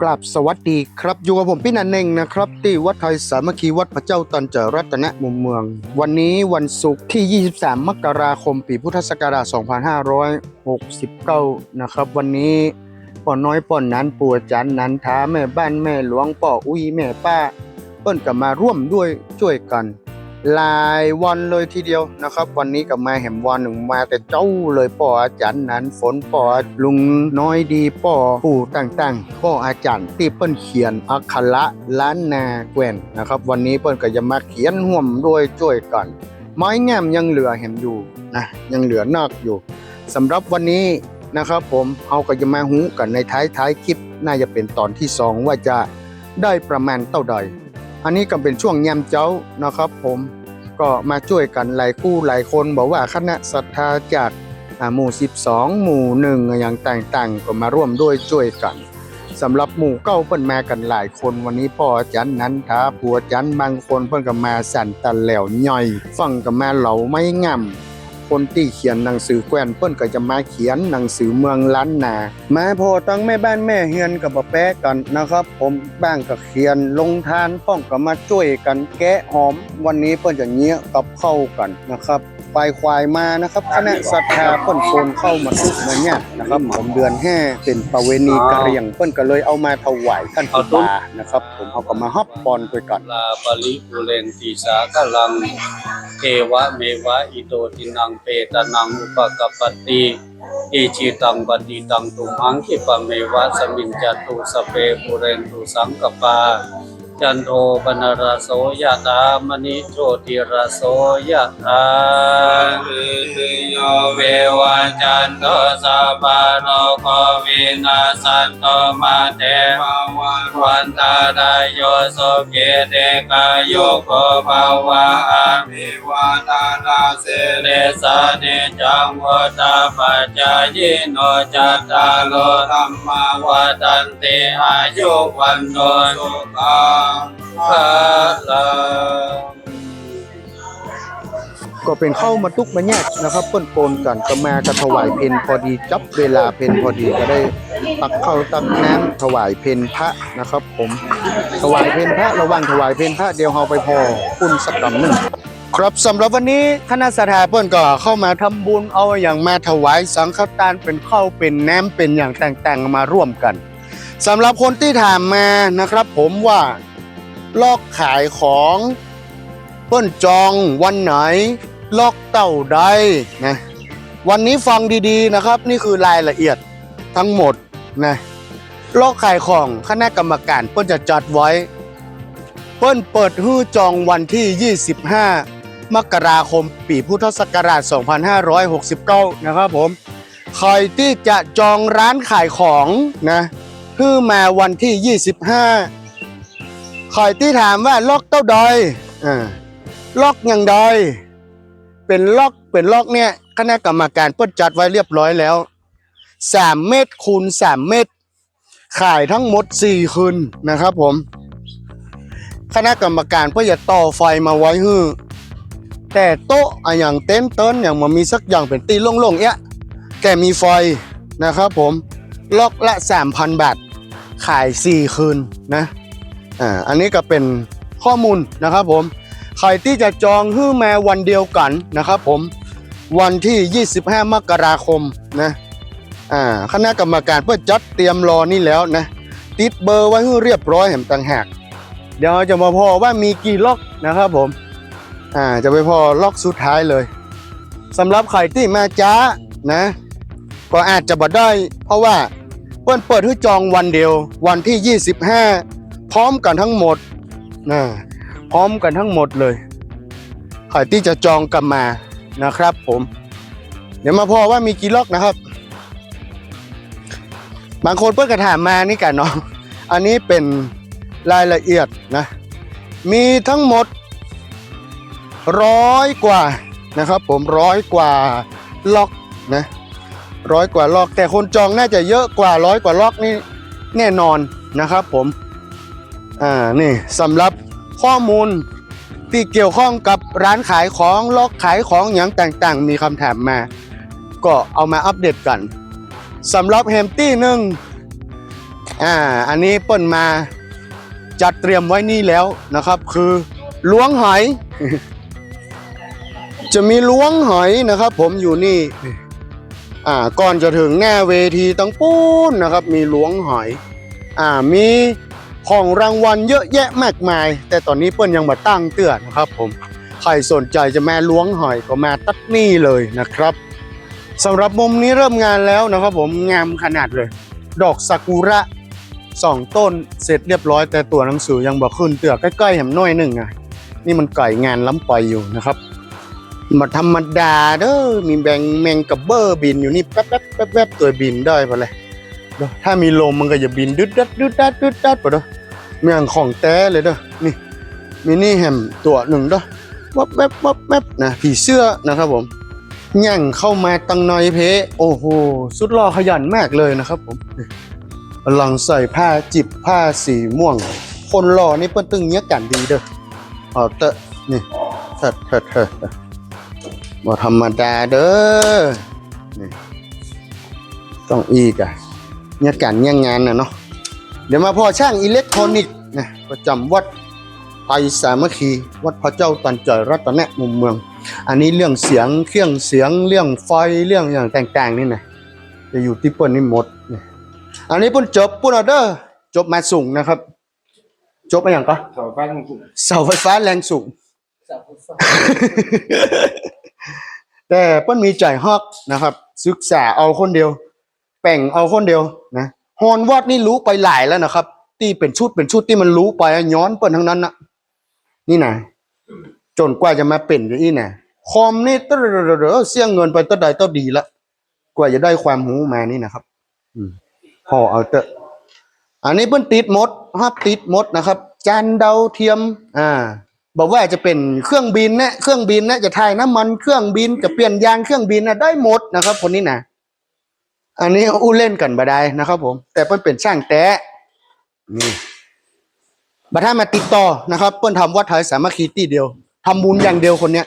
กราบสวัสดีครับอยู่กับผมพี่นันเองนะครับที่วัดไทยสามัคคีวัดพระเจ้าตันเจรัตนมุมเมือง วันนี้วันศุกร์ที่ 23 มกราคม ปีพุทธศักราช 2569 นะครับ วันนี้ป่อน้อยป่อนนั้นปัวจันนันท้าแม่บ้านแม่หลวงป่ออุ้ยแม่ป้าเปิ้นกับมาร่วมด้วยช่วยกัน หลายวันเลยทีเดียวนะครับ วันนี้กับมาแหมวันหนึ่งมาแต่เจ้าเลยป่ออาจารย์นั้นฝนป่อลุงน้อยดีป่อปู่ต่างๆป่ออาจารย์ที่เปิ้นเขียนอักขระล้านนาแกวนนะครับ วันนี้เปิ้นก็จะมาเขียนห่วมด้วยช่วยกัน ไม้งามยังเหลือเห็นอยู่นะยังเหลือนอกอยู่สำหรับวันนี้นะครับ ผมเอาก็จะมาหูกันในท้ายท้ายคลิป น่าจะเป็นตอนที่สองว่าจะได้ประมาณเท่าใดอันนี้ก็เป็นช่วงยามเจ้านะครับผม ก็มาช่วยกันหลายคู่หลายคนบอกว่าคณะศรัทธาจากหมู่ 12 หมู่หนึ่งอย่างต่างๆ ก็มาร่วมด้วยช่วยกันสำหรับหมู่เก้าเพิ่นมากันหลายคนวันนี้พ่อจันนั้นท้าผัวจันบางคนเพิ่นก็มาสั่นตันแหล้วย่อย ฟังก็มาเหลาไม่ง่ำ คนที่เขียนหนังสือแกวนเพิ่นก็จะมาเขียนหนังสือเมืองล้านนามาพอตั้งแม่บ้านแม่เฮียนกับบ่แปะกันนะครับ ผมบ้างก็เขียนลงทานพ้องก็มาช่วยกันแกะหอม วันนี้เพิ่นจะเงี้ยกับเข้ากันนะครับ ควายควายมานะครับคณะศรัทธาเพิ่นโคนเข้ามาทุกมาเนี่ยนะครับผมเดือนแห่เป็นประเวณีกะเหรี่ยงเพิ่นก็เลยเอามาถวายท่านครูบานะครับ ผมเอาก็มาฮับบอลไปก่อนลาปริปุเรนติสาคลังเทวะเมวะอิโตตินังเปตนังอุปกปปติอิจิตังปฏิตังตุมังคิปะเมวะสมินจตุสเปปุเรนตุสังกปา จันโทปนรสโสยะตามณิโชติรสโสยะตาโยเววัจจันโตสัพพโลกวินาสันโตมาเตวันตาไดโยสุขิเตกายุโกภาวะอาภิวาทานาสิริสานิจังวตาปัจจายโนจัตตาโลธรรมาวาตันติอายุวันโนสุขังภะลังก็เป็นเข้ามาทุกมาแยกนะครับเปิ้นโกนกันก็มากระถวายเพนพอดีจับเวลาเพนพอดีก็ได้ตักเข้าตักน้ำถวายเพนพระนะครับ ผมถวายเพนพระระว่างถวายเพนพระเดียวเฮาไปพอคุณสักกำหนึ่งครับสำหรับวันนี้คณะสถาเปิ้นก็เข้ามาทำบุญเอาอย่างมาถวายสังฆทานเป็นข้าวเป็นน้ำเป็นอย่างแต่งๆมาร่วมกันสำหรับคนที่ถามมานะครับ ผมว่า ลอกขายของเปิ้นจองวันไหน ลอกเต่าใดนะวันนี้ฟังดีๆนะครับ นี่คือรายละเอียดทั้งหมดนะลอกขายของคณะกรรมการเปิ้นจะจัดไว้ เปิ้นเปิดฮื้อจองวันที่ 25 มกราคม ปีพุทธศักราช 2569 นะครับผมใครที่จะจองร้านขายของนะฮื้อมาวันที่ 25 ใครที่ถามว่าล็อกเต้าดอ่าล็อกอย่างใดเป็นล็อกเป็นล็อกเนี่ยคณะกรรมการเปิ้นจัดไว้เรียบร้อยแล้วสามเมตรคูณสามเมตร ขายทั้งหมดสี่คืนนะครับผม คณะกรรมการเพื่อจะต่อไฟมาไว้ฮื้อแต่โต๊ะอะอย่างเต็นเติ้นอย่างมันมีสักอย่างเป็นตีโล่งๆเอี้ยแกมีไฟนะครับผม ล็อกละ 3,000 บาท ขาย 4 คืนนะ อ่าอันนี้ก็เป็นข้อมูลนะครับผมใครที่จะจองฮื้อแมวันเดียวกันนะครับผมวันที่ 25 มกราคมนะอ่าคณะกรรมการเพื่อจัดเตรียมรอนี่แล้วนะติดเบอร์ไว้ให้เรียบร้อยแหมต่างหากเดี๋ยวจะมาพอว่ามีกี่ล็อกนะครับผมอ่าจะไปพอล็อกสุดท้ายเลยสำหรับใครที่มาจ้านะ ก็อาจจะบ่ได้ เพราะว่าเปิ้นเปิดให้จองวันเดียว วันที่ 25 พร้อมกันทั้งหมดนะพร้อมกันทั้งหมดเลยใครที่จะจองกันมานะครับ ผม เดี๋ยวมาพอว่ามีกี่ล็อกนะครับ บางคนเพิ่งกระถามมานี่กันเนาะอันนี้เป็นรายละเอียดนะ มีทั้งหมดร้อยกว่านะครับ ผมร้อยกว่าล็อกนะร้อยกว่าล็อก แต่คนจองน่าจะเยอะกว่าร้อยกว่าล็อกนี่แน่นอนนะครับ ผม อ่านี่สำหรับข้อมูลที่เกี่ยวข้องกับร้านขายของล็อกขายของอย่างต่างๆ มีคำถามมา ก็เอามาอัปเดตกันสำหรับแฮมตี้หนึ่งอ่าอันนี้เปิ้นมาจัดเตรียมไว้นี่แล้วนะครับ คือล้วงหอย จะมีล้วงหอยนะครับ ผมอยู่นี่ อ่าก่อนจะถึงหน้าเวทีตั้งปูนนะครับ มีล้วงหอย อ่ามี ของรางวัลเยอะแยะมากมาย แต่ตอนนี้เปิ้นยังมาตั้งเตือนนะครับผมใครสนใจจะมาล้วงหอยก็มาตัดนี่เลยนะครับสำหรับมุมนี้เริ่มงานแล้วนะครับผมงามขนาดเลย ดอกซากุระสองต้นเสร็จเรียบร้อย แต่ตัวหนังสือยังบ่ขึ้นเตือใกล้ๆแหมน้อยหนึ่งอะนี่มันไก่งานล้ำไปอยู่นะครับมาธรรมดาเด้อมีแบงแมงกับเบอร์บินอยู่นี่แป๊บแป๊บแป๊บแป๊บตัวบินได้ปะเลย ถ้ามีลมมันก็จะบินดึดดัดดึดดัดดึดดัดปะเด้อเมียงของแต้เลยเด้อนี่มินี่แฮมตัวหนึ่งเด้อวับแวบวับแวบนะผีเสื้อนะครับผมย่างเข้ามาตังนอยเพโอ้โหสุดหล่อขยันมากเลยนะครับผมนี่กำลังใส่ผ้าจิบผ้าสีม่วง คนหล่อนี่เปิ้นตึงเนี้ยกันดีเด้อเอาเตะนี่เถิดเถิดเถิดเถิดบ่ธรรมดาเด้อนี่ต้องอีกอะ เนี่ยการเนี่ยงานนะเนาะเดี๋ยวมาพอช่างอิเล็กทรอนิกส์นะประจำวัดไทยสามัคคี วัดพระเจ้าตันใจอยรัตนมุมเมือง อันนี้เรื่องเสียงเครื่องเสียงเรื่องไฟเรื่องอย่างต่างๆนี่นะจะอยู่ที่เปิ้นนี่หมดนี่อันนี้เปิ้นจบปุ่นเอาเด้อจบมาสูงนะครับ จบมาอย่างก็เสาไฟทางสูงเสาไฟฟ้าแรงสูงแต่เปิ้นมีใจฮอกนะครับ ศึกษาเอาคนเดียว แป่งเอาคนเดียวนะฮอนวอดนี่รู้ไปหลายแล้วนะครับที่เป็นชุดเป็นชุดที่มันรู้ไปย้อนเปิ้นทั้งนั้นนะนี่นะจนกว่าจะมาเป็นอย่างนี้นะคอมนี่ตะเรอเสี่ยงเงินไปตั้งใดตั้งดีละกว่าจะได้ความรู้มานี่นะครับพอเอาเตอะอันนี้เปิ้นติดหมดฮับติดหมดนะครับ จานดาวเทียม อ่า บอกว่าจะเป็นเครื่องบินนะเครื่องบินนะจะถ่ายน้ำมันเครื่องบินจะเปลี่ยนยางเครื่องบินนะได้หมดนะครับ คนนี้นะ อันนี้อู้เล่นกันบ่ได้นะครับผม แต่เปิ้นเป็นช่างแตะนี่บัดถ้ามาติดต่อนะครับ เปิ้นทำวัดไทยสามัคคีตีเดียวทำบุญอย่างเดียวคนเนี้ย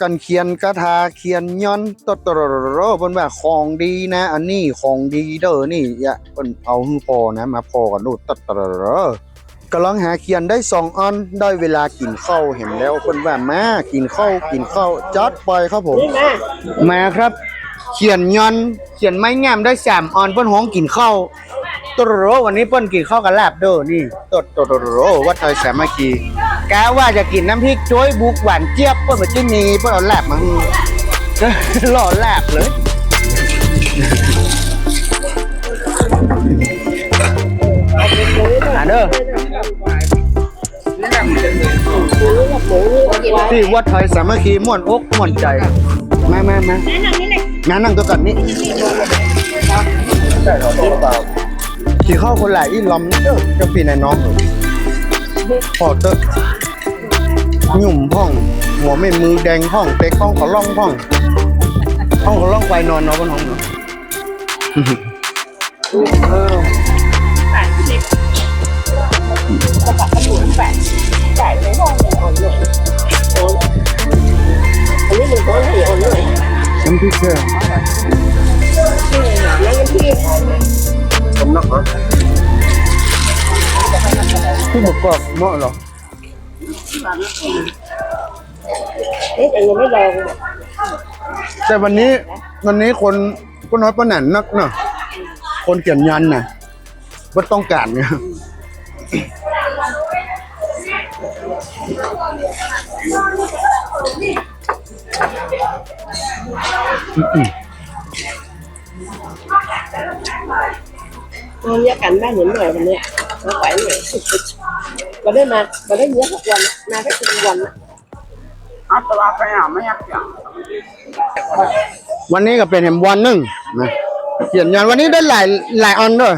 กันเขียนกระทาเขียนย้อนตตรรเพิ่นว่าของดีนะ อันนี้ของดีเด้อนี่อย่าเนเอาฮือพอนะ มาพอกันดูตตรรกำลังหาเขียนได้สองอันได้เวลากินข้าวเห็นแล้วเพิ่นว่ามากินข้าวกินข้าวจัดไปครับผมมาครับเขียนย้อนเขียนไม้งามได้สามอันเพิ่นห้องกินข้าว ตรรวันนี้เปิ้นกินข้าวกับลาบเด้อนี่ตดตรรวัดไทยสามัคคีกะว่าจะกินน้ำพริกจ้อยบุกหวานเจี๊ยบเพื่อนมาจิ้นนีเพื่อนเอาแลบมาให้หล่อแลบเลยอ่าเด้อที่วัดไทยสามัคคีม่วนอกม่วนใจมามามางานนั่งตัวกันนี่ใช่หรอ ขี่เข้าคนหลายอีลำเด้อจะปีนน้องหรอพอเตอหยุ่มพ่อง หัวไม่มือแดงพ่องเต็กพ่องขอล่องพ่องพ่องขอล่องไปนอนเนาะบนห้องเนาะน้ำพริกแค่ผม นักเหรอที่หมกกรอบเหมาะเหรอเอ๊ะแต่ยังไม่ลองแต่วันนี้วันนี้คนก็น้อยประหนันนักเนาะคนเขียนยันน่ะว่าต้องการเนี่ยมั นเยอะกันบ้านเห็นหน่อยวันเนี้ยมาไหวหน่อยมาได้มามาได้เยอะทุกวันมาได้ทุกวันอัตราไปอะไม่อยากอย่างวันนี้ก็เป็นแหมวันหนึ่งนะเขียนยันวันนี้ได้หลายหลายอันด้วย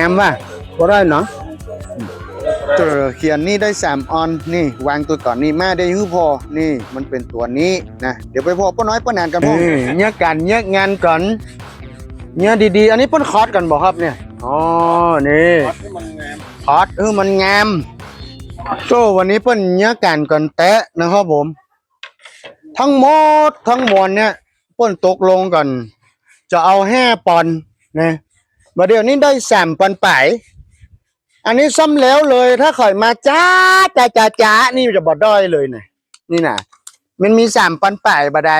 งามว่ะก็ได้เนาะเจอเขียนนี่ได้สามออน นี่ วางตัวก่อนนี่มาได้ฮื้อพอ นี่มันเป็นตัวนี้นะ เดี๋ยวไปพอป้าน้อยป้านานกันพ่อเนี่ยกันเนี่ยงานก่อนเนี่ยดีๆ อันนี้เป้นคอร์สกันบอกครับเนี่ย อ๋อ นี่คอร์สเออมันงามโจ้วันนี้เปิ้นเนี่ยกันก่อนแตะนะครับผม ทั้งหมดทั้งมวลเนี่ยเปิ้นตกลงกัน จะเอาแห่ปอนด์นะ มาเดี๋ยวนี้ได้สามปอนไป อันนี้ซ้ำแล้วเลย ถ้าข่อยมาจ้าจ้าจ้าจ้านี่จะบอดด้อยเลยนะนี่นะมันมีสามปอนไปบาได้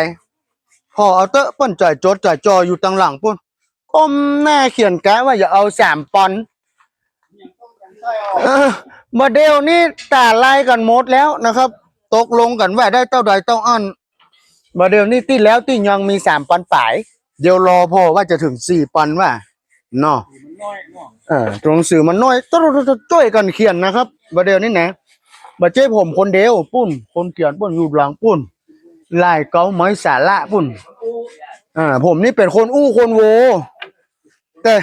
พอเอาเตอะป้นจ่อยโจดจ่อยจออยู่ตังหลังปุ้นก้มหน้าเขียนกะว่าอย่าเอาสามปอนด์เออมาเดี๋ยวนี้ตาไล่กันหมดแล้วนะครับ ตกลงกันว่าได้เต้าใดเต้าอันมาเดี๋ยวนี้ที่แล้วที่ยังมีสามปอนด์ไปเดี๋ยวรอพอว่าจะถึงสี่ปอนว่า เนาะเออตรงสื่อมันน้อยต้องช่วยกันเขียนนะครับประเดี๋ยวนี้นะบัเจ้ผมคนเดียวปุ้นคนเขียนปุ้นอยู่หลังปุ้นลายเกาไม้สาระปุ้นอ่า ผมนี่เป็นคนอู้คนโว แต่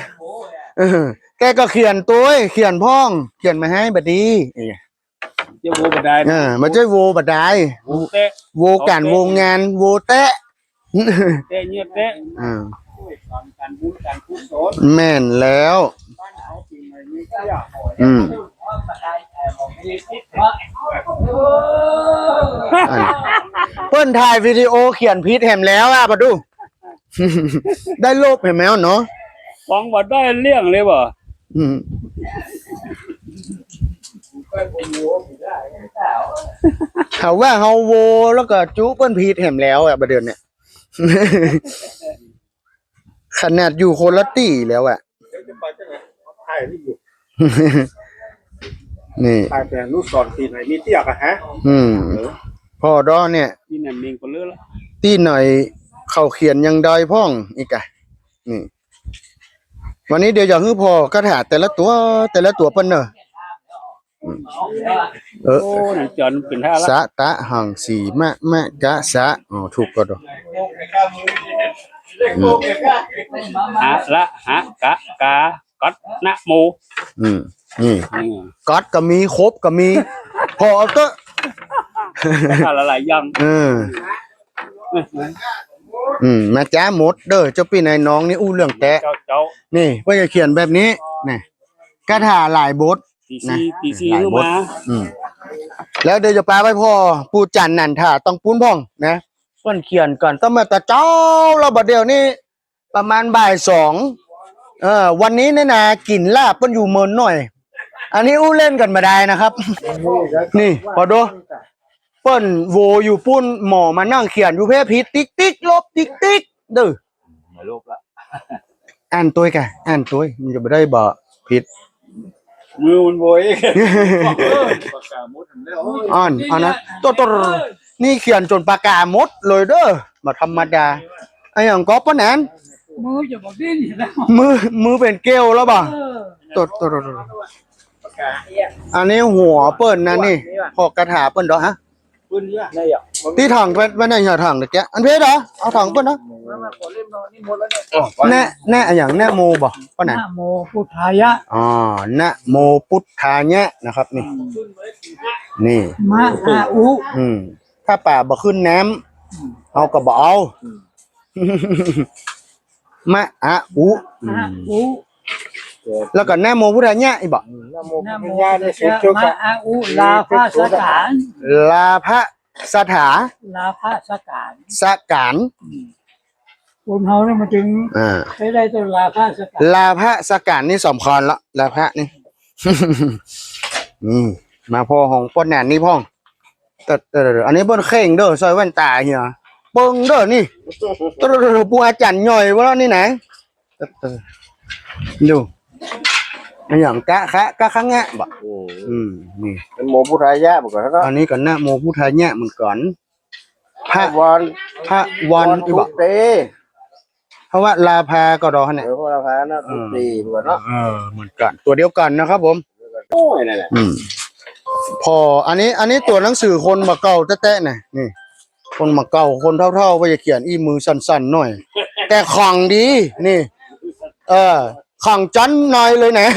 เออแกก็เขียนตัวเองเขียนพ้อง เขียนมาให้บัดดีเออเจ้าโบบันไดอ่ามาเจ้โวบัดได้โบเตะโวการโวงานโวแตะเตะเงียบเตะอ่าช่ วยกันการบุญการกุศลแม่นแล้ว บ้านเขาจริงไหมมีเสียหอยอืม มีทิศอันเปิ้นถ่ายวิดีโอเขียนพีทแหมแล้วอะปะดู ได้ลบเห็นไหมเนาะฟังบัดได้เลี่ยงเลยบ่อืมเขาว่าเฮาโวแล้วก็จุเปิ้นพีทแหมแล้วอะประเดี๋ยวเนี่ย ขนาดอยู่คนละตีแล้วอะถ่ายนี่อยู่นี่ถ่ายแต่ลูกสอนตีไหนมีเตี้ยกะฮะ อืมพอดอเนี่ยนี่เนี่ยมิงก็เลือละตีหน่อยเขาเขียนยังดอยพ่องอีกอะนี่ วันนี้เดี๋ยวอยากให้พอกระถาแต่ละตัวแต่ละตัวเปิ้นเนอะอืมเออโอ้นี่จอนเป็นท่าละสะตะหังสีมะมะกะสะอ๋อถูกก็ดอ กหะละหะกะกากัดนะโมอืมนี่นี่ก๊อตก็มีครบก็มีพอเอาเตอะท่าละหลายอย่างเอออืมมาจ้าหมดเด้อเจ้าปีนายน้องนี่อู้เรื่องแตะเจ้าเจ้านี่เพื่อจะเขียนแบบนี้นี่กระถาหลายบทตีนะซีตีซีหลายขึ้นบทมาอืมแล้วเดี๋ยวจะปาไปพ่อปูจันนันท่าต้องปุ้นพ่องนะ เพิ่นเขียนก่อนต้องมาแต่เจ้าเราบัดเดียวนี่ประมาณบ่ายสองเออ วันนี้เนี่ยนะกินลาบเพิ่นอยู่เมินหน่อย อันนี้อู้เล่นกันมาได้นะครับ นี่พอดูเปิ้นโวอยู่ปุ้นหมอมานั่งเขียนอยู่เพศผิดติ๊กติ๊กลบติ๊กติ๊กเด้อไม่ลบละอ่านตัวกะอ่านตัวมันจะไม่ได้บ่ผิดมือมันโวยปากกามุดแล้วอ่อนอันนะตัวตัว นี่เขียนจนปากกาหมดเลยเด้อมาธรรมดาไอ้อย่างก็ปะแนนมืออย่าบอกดิ้นนะมือมือเป็นเกลียวแล้วบ่ตัวตัวตัวอันนี้หัวเปิ้นนะนี่พอกระถาเปิ้นดอกฮะปืนเนี่ยในอะตีถังไปไปไหนเหรอถังเด็กแกอันเพชรเหรอเอาถังเปิ้ลนะมาขอเล่นนอนนี่หมดแล้วเนี่ยแน่แน่อะอย่างแน่โมบ่ป้าไหนนะโมพุทธายะอ๋อนะโมพุทธาญะนะครับ นี่ นี่มะอาอุอืม ถ้าป่าบ่ขึ้นน้ำเอาก็บ่เอามะอะอุอือามอุแล้วก็นะโมพุทธาญะอีกบ่นะโมพุทธายะในสุดจุกมะอาอุลาภสถานลาภสถาลาภสถานสการคนเฮาเนี่ยมันจึงอ่าใช้ได้ตัวลาภสถานลาภสการนี่สำคัญละลาภนี่นี่มาพ่อของป้นแหนนนี่พ่อง แต่แต่แต่อันนี้เปิ้นเข่งเด้อซอยแว่นตาเฮียเปิงเด้อนี่ตรปูอาจารย์ย่อยว่าแล้วนี่ไหนเออเออดูอันอย่างกะคะกะคังแงะบ่อืมนี่เป็นโมพุทธายะบอกก่อนแล้วก็อันนี้ก็นะโมพุทธายะเหมือนกันพระวันพระวันอีทุบ่กปีเพราะว่าลาภาก็รอเนี่ยเออพวกเราพานะทุกปีบอกก่อนเนาะเออเหมือนกันตัวเดียวกันนะครับผมโอ้ยนั่นแหละอืม พออันนี้อันนี้ตัวหนังสือคนมาเก่าแตะๆน่ะนี่คนมาเก่าคนเท่าๆว่าจะเขียนอีมือสั้นๆหน่อย แต่ของดีนี่ เออของจันหน่อยเลยนะ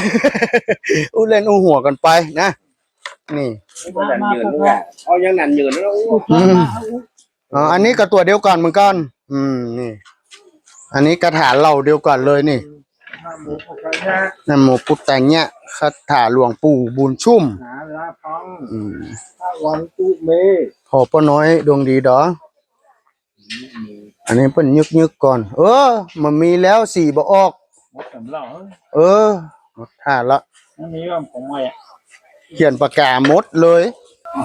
อู้เล่นอู้หัวกันไปนะนี่ก็นันยืนด้วยกันเอายังนันยืนแล้วพุทธมะอาอุอ๋ออันนี้ก็ตัวเดียวกันเหมือนกัน อืมนี่ อันนี้กระถาเหล่าเดียวกันเลยนี่ นะโมพุทธายะนะโมพุทธายะคาถาหลวงปู่บุญชุ่มหาลาพังอืมพระวันตุเมพอป้าน้อยดวงดีดออันนี้เปิ้นยึกยึกๆก่อน เออ มันมีแล้วสี่บ่ออก หมดสำหรับเออหมดท่าละอันนี้ก็ผมไม่อะเขียนปากกาหมดเลย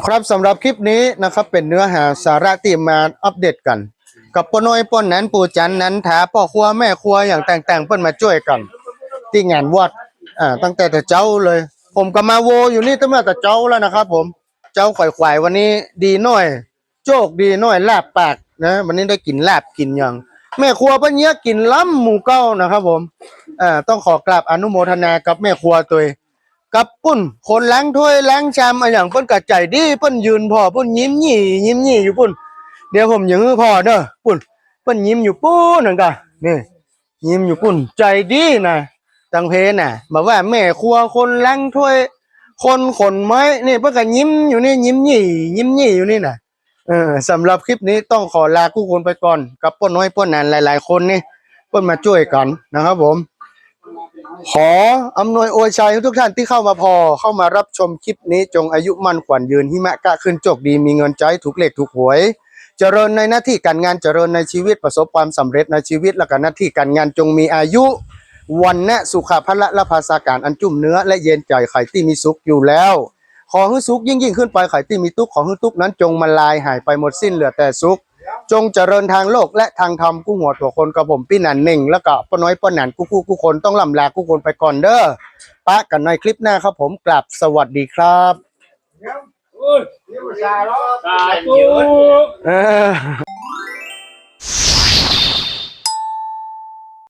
ครับสำหรับคลิปนี้นะครับเป็นเนื้อหาสาระที่มาอัปเดตกัน กับป้าน้อยป้นนั้นปู่จันนั้นถาพ่อครัวแม่ครัวอย่างแต่งๆเปิ้นมาช่วยกันที่งานวัดอ่าตั้งแต่แต่เจ้าเลย ผมก็มาโวอยู่นี่ตั้งแต่แต่เจ้าแล้วนะครับ ผม เจ้าข่อยควายวันนี้ดีหน่อยโชคดีหน่อยลาบปากนะวันนี้ได้กินลาบกินอย่างแม่ครัวเพิ่นเนี้ยกินล้ำหมูเก้านะครับ ผมอ่าต้องขอกราบอนุโมทนากับแม่ครัวตัวกับปุ้นคนล้างถ้วยล้างชามอะไรอย่างเพิ่นกัดใจดีเพิ่นยืนพอเพิ่นยิ้มหยี่ยิ้มหยี่อยู่ปุ้น เดี๋ยวผมยื้อพอเด้อปุ้นเพิ่นยิ้มอยู่ปุ้นนั่นก็นี่ยิ้มอยู่ปุ้นใจดีนะตังเพน่ะบอกว่าแม่ครัวคนล้างถ้วย คนขนไม้นี่เพิ่นก็ยิ้มอยู่นี่ยิ้มหยี่ยิ้มหยี่อยู่นี่น่ะเออสำหรับคลิปนี้ต้องขอลาคู่คนไปก่อนกับป้นน้อยป้นนานหลาย ๆ คนนี่เป้นมาช่วยกันนะครับผมขออำนวยอวยชัยให้ทุกท่านที่เข้ามาพอเข้ามารับชมคลิปนี้จงอายุมั่นขวัญยืนหิมะกะขึ้นโจกดีมีเงินใจถูกเลขถูกหวย เจริญในหน้าที่การงานเจริญในชีวิตประสบความสำเร็จในชีวิตและก็หน้าที่การงานจงมีอายุ วันนะสุขภละและภาษาการอันจุ่มเนื้อ และเย็นใจไข่ที่มีสุขอยู่แล้วขอให้สุขยิ่งยิ่งขึ้นไปไข่ที่มีทุกข์ขอให้ทุกข์นั้นจงมาลายหายไปหมดสิ้นเหลือแต่สุข จงเจริญทางโลกและทางธรรมกู้หัวตัวคนกับผมพี่นันเน่งแล้วก็ป้าน้อยป้าหนันกู้กู้กู้คนต้องลำลากู้คนไปก่อนเด้อปะกันในคลิปหน้าครับผมกลับสวัสดีครับ คุณนี่ผู้ชายเ